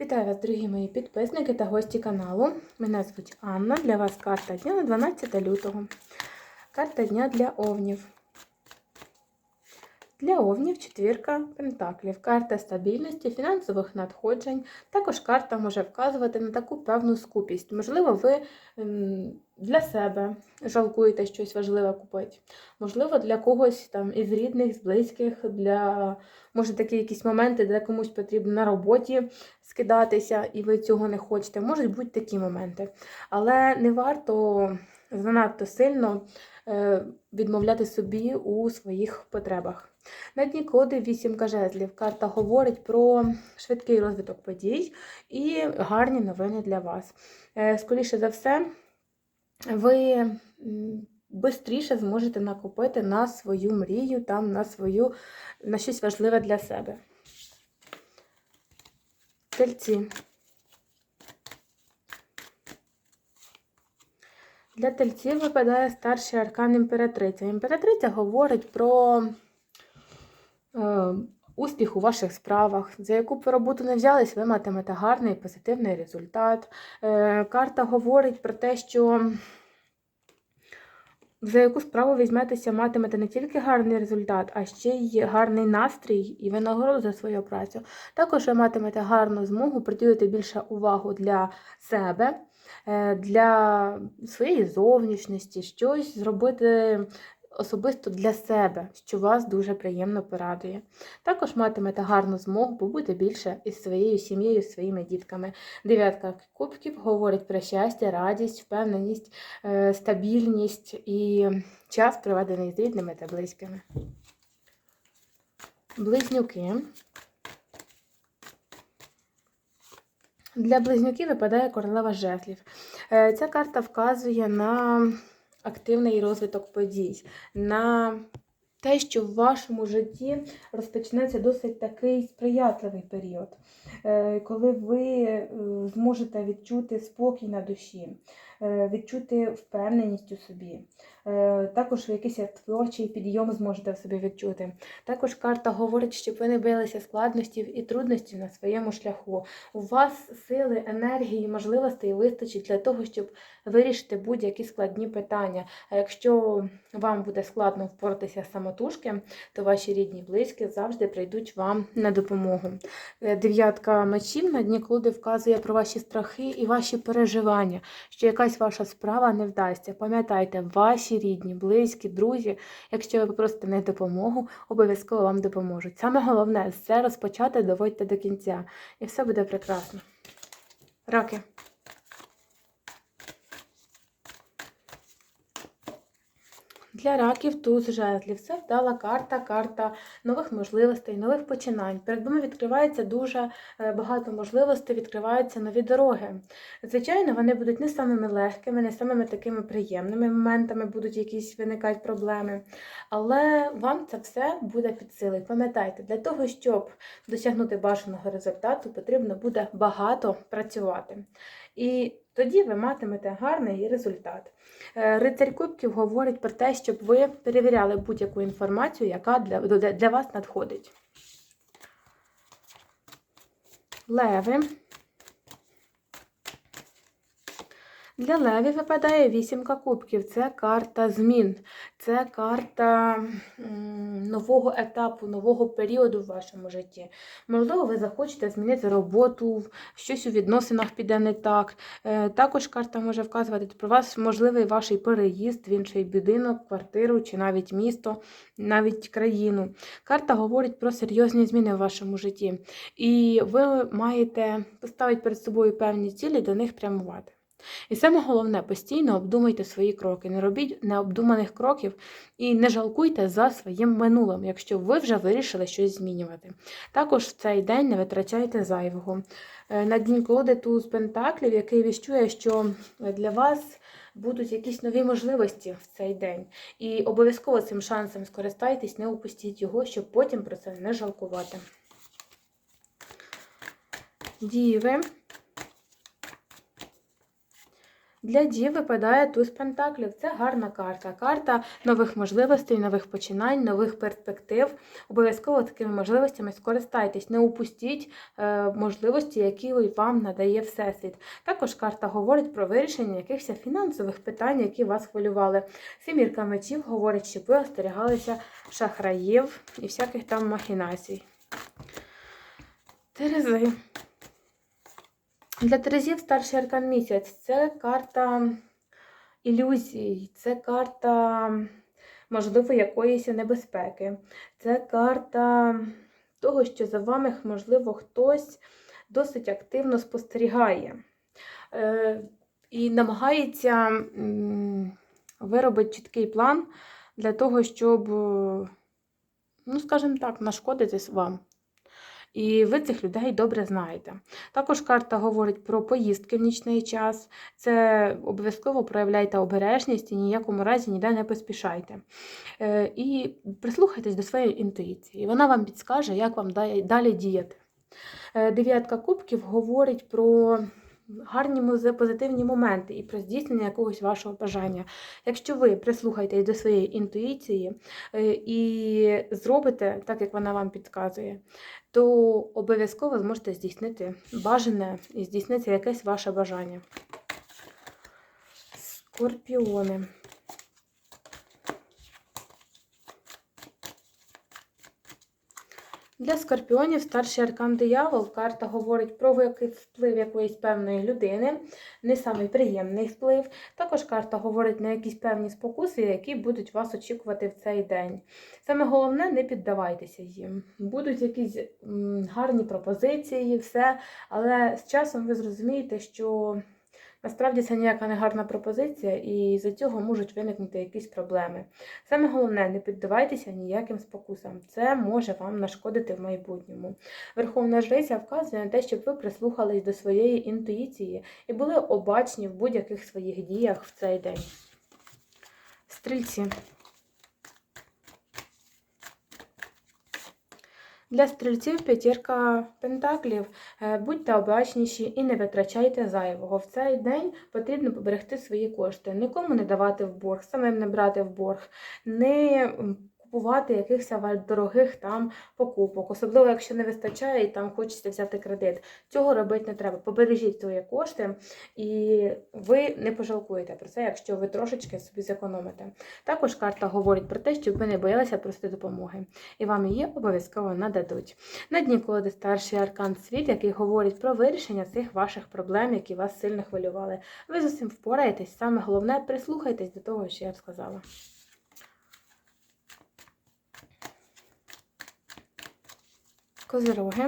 Вітаю вас, дорогі мої підписники та гості каналу. Мене звуть Анна. Для вас карта дня на 12 лютого. Карта дня для овнів. Для овнів четвірка пентаклів. Карта стабільності, фінансових надходжень. Також карта може вказувати на таку певну скупість. Можливо, ви ем, для себе жалкуєте щось важливе купити. Можливо, для когось там із рідних, з близьких, для може такі якісь моменти, де комусь потрібно на роботі скидатися, і ви цього не хочете. Можуть бути такі моменти. Але не варто занадто сильно е, відмовляти собі у своїх потребах. На дні коди 8 жезлів. Карта говорить про швидкий розвиток подій і гарні новини для вас. Е, Скоріше за все, ви швидше зможете накопити на свою мрію, там, на, свою, на щось важливе для себе. Тельці. Для тельців випадає старший аркан імператриця. Імператриця говорить про е, успіх у ваших справах, за яку б ви роботу не взялись, ви матимете гарний позитивний результат. Е, карта говорить про те, що за яку справу візьметеся, матимете не тільки гарний результат, а ще й гарний настрій і винагороду за свою працю. Також ви матимете гарну змогу приділити більше увагу для себе, для своєї зовнішності, щось зробити особисто для себе, що вас дуже приємно порадує. Також матимете гарну змогу побути більше із своєю сім'єю, своїми дітками. Дев'ятка кубків говорить про щастя, радість, впевненість, е, стабільність і час, проведений з рідними та близькими. Близнюки. Для близнюків випадає королева жезлів. Е, Ця карта вказує на активний розвиток подій, на те, що в вашому житті розпочнеться досить такий сприятливий період, е, коли ви е, зможете відчути спокій на душі, відчути впевненість у собі. Також ви якийсь творчий підйом зможете в собі відчути. Також карта говорить, щоб ви не билися складностей і трудностей на своєму шляху. У вас сили, енергії, можливостей вистачить для того, щоб вирішити будь-які складні питання. А якщо вам буде складно впоратися самотужки, то ваші рідні близькі завжди прийдуть вам на допомогу. Дев'ятка мечів на дні колоди вказує про ваші страхи і ваші переживання, що якась ваша справа не вдасться. Пам'ятайте, ваші рідні, близькі, друзі, якщо ви попросите не допомогу, обов'язково вам допоможуть. Саме головне все розпочати, доводьте до кінця. І все буде прекрасно. Раки. Для раків туз жезлів. Це вдала карта, карта нових можливостей, нових починань. Перед вами відкривається дуже е, багато можливостей, відкриваються нові дороги. Звичайно, вони будуть не самими легкими, не самими такими приємними моментами, будуть якісь виникати проблеми. Але вам це все буде під силою. Пам'ятайте, для того, щоб досягнути бажаного результату, потрібно буде багато працювати. І тоді ви матимете гарний результат. Е, Рицарь Кубків говорить про те, щоб ви перевіряли будь-яку інформацію, яка для, для вас надходить. Леви. Для левів випадає вісімка кубків. Це карта змін, це карта нового етапу, нового періоду в вашому житті. Можливо, ви захочете змінити роботу, щось у відносинах піде не так. Е, також карта може вказувати про вас можливий ваш переїзд в інший будинок, квартиру чи навіть місто, навіть країну. Карта говорить про серйозні зміни в вашому житті. І ви маєте поставити перед собою певні цілі до них прямувати. І саме головне, постійно обдумуйте свої кроки, не робіть необдуманих кроків і не жалкуйте за своїм минулим, якщо ви вже вирішили щось змінювати. Також в цей день не витрачайте зайвого. Е, на дні колоди туз пентаклів, який віщує, що для вас будуть якісь нові можливості в цей день. І обов'язково цим шансом скористайтесь, не упустіть його, щоб потім про це не жалкувати. Діви. Для дів випадає туз пентаклів. Це гарна карта. Карта нових можливостей, нових починань, нових перспектив. Обов'язково такими можливостями скористайтесь. Не упустіть е, можливості, які вам надає Всесвіт. Також карта говорить про вирішення якихось фінансових питань, які вас хвилювали. Сімірка мечів говорить, щоб ви остерігалися шахраїв і всяких там махінацій. Терези. Для Терезів старший аркан місяць це карта ілюзій, це карта, можливо, якоїсь небезпеки. Це карта того, що за вами, можливо, хтось досить активно спостерігає е, і намагається виробити чіткий план для того, щоб, ну, скажімо так, нашкодити вам. І ви цих людей добре знаєте. Також карта говорить про поїздки в нічний час. Це обов'язково проявляйте обережність і ніякому разі ніде не поспішайте. Е, І прислухайтесь до своєї інтуїції. Вона вам підскаже, як вам далі діяти. Е, Дев'ятка кубків говорить про гарні позитивні моменти і про здійснення якогось вашого бажання. Якщо ви прислухаєтесь до своєї інтуїції е, і зробите так, як вона вам підказує, то обов'язково зможете здійснити бажане і здійсниться якесь ваше бажання. Скорпіони. Для скорпіонів старший аркан диявол. Карта говорить про великий вплив якоїсь певної людини, не самий приємний вплив. Також карта говорить на якісь певні спокуси, які будуть вас очікувати в цей день. Саме головне, не піддавайтеся їм. Будуть якісь гарні пропозиції, все, але з часом ви зрозумієте, що насправді це ніяка не гарна пропозиція, і з цього можуть виникнути якісь проблеми. Саме головне, не піддавайтеся ніяким спокусам. Це може вам нашкодити в майбутньому. Верховна жриця вказує на те, щоб ви прислухались до своєї інтуїції і були обачні в будь-яких своїх діях в цей день. Стрільці. Для стрільців п'ятірка пентаклів. Е, Будьте обачніші і не витрачайте зайвого. В цей день потрібно поберегти свої кошти, нікому не давати в борг, самим не брати в борг, не купувати якихось дорогих там покупок, особливо якщо не вистачає і там хочеться взяти кредит. Цього робити не треба. Побережіть свої кошти, і ви не пожалкуєте про це, якщо ви трошечки собі зекономите. Також карта говорить про те, щоб ви не боялися просити допомоги, і вам її обов'язково нададуть. На дні колоди старший аркан світ, який говорить про вирішення цих ваших проблем, які вас сильно хвилювали. Ви з усім впораєтесь. Саме головне, прислухайтесь до того, що я сказала. Козироги.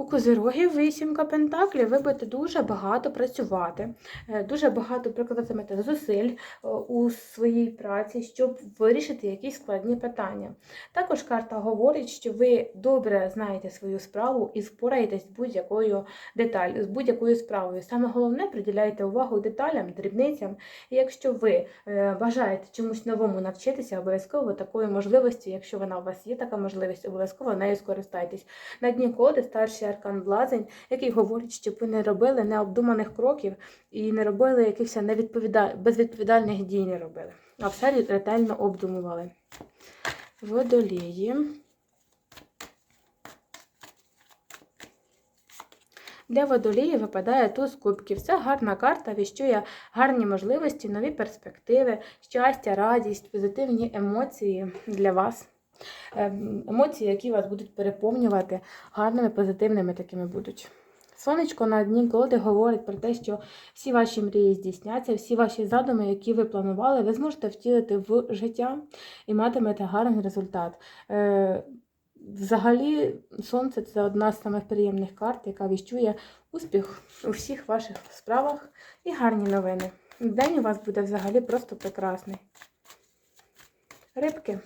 У козирогів вісімка пентаклів ви будете дуже багато працювати, е, дуже багато прикладатимете зусиль е, у своїй праці, щоб вирішити якісь складні питання. Також карта говорить, що ви добре знаєте свою справу і впораєтесь з будь-якою деталь, з будь-якою справою. Саме головне приділяйте увагу деталям, дрібницям. І якщо ви е, бажаєте чомусь новому навчитися, обов'язково такою можливістю, якщо вона у вас є така можливість, обов'язково нею скористайтесь. На дні коди старший аркан блазень, який говорить, щоб ви не робили необдуманих кроків і не робили якихось невідповіда... безвідповідальних дій не робили, а все ретельно обдумували. Водолії. Для водолії випадає туз кубків. Це гарна карта, віщує гарні можливості, нові перспективи, щастя, радість, позитивні емоції для вас. Ем, Емоції, які вас будуть переповнювати, гарними, позитивними такими будуть. Сонечко на дні колоди говорить про те, що всі ваші мрії здійсняться, всі ваші задуми, які ви планували, ви зможете втілити в життя і матимете гарний результат. Е, Взагалі, сонце це одна з самих приємних карт, яка віщує успіх у всіх ваших справах і гарні новини. День у вас буде взагалі просто прекрасний. Рибки.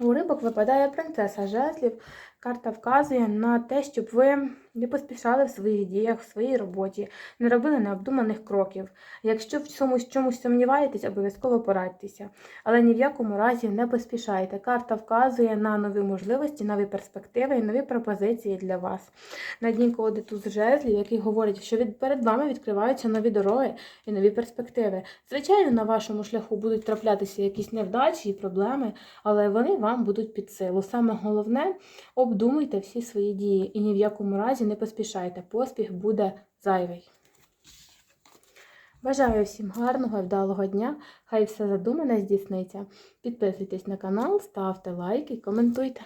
У рибок випадає принцеса жезлів. Карта вказує на те, щоб ви не поспішали в своїх діях, в своїй роботі, не робили необдуманих кроків. Якщо в чомусь чомусь сумніваєтесь, обов'язково порадьтеся. Але ні в якому разі не поспішайте. Карта вказує на нові можливості, нові перспективи і нові пропозиції для вас. На дні колоди туз жезлів, який говорить, що від, перед вами відкриваються нові дороги і нові перспективи. Звичайно, на вашому шляху будуть траплятися якісь невдачі і проблеми, але вони вам будуть під силу. Саме головне обдумуйте всі свої дії і ні в якому разі не поспішайте. Поспіх буде зайвий. Бажаю всім гарного і вдалого дня. Хай все задумане здійсниться. Підписуйтесь на канал, ставте лайки, коментуйте.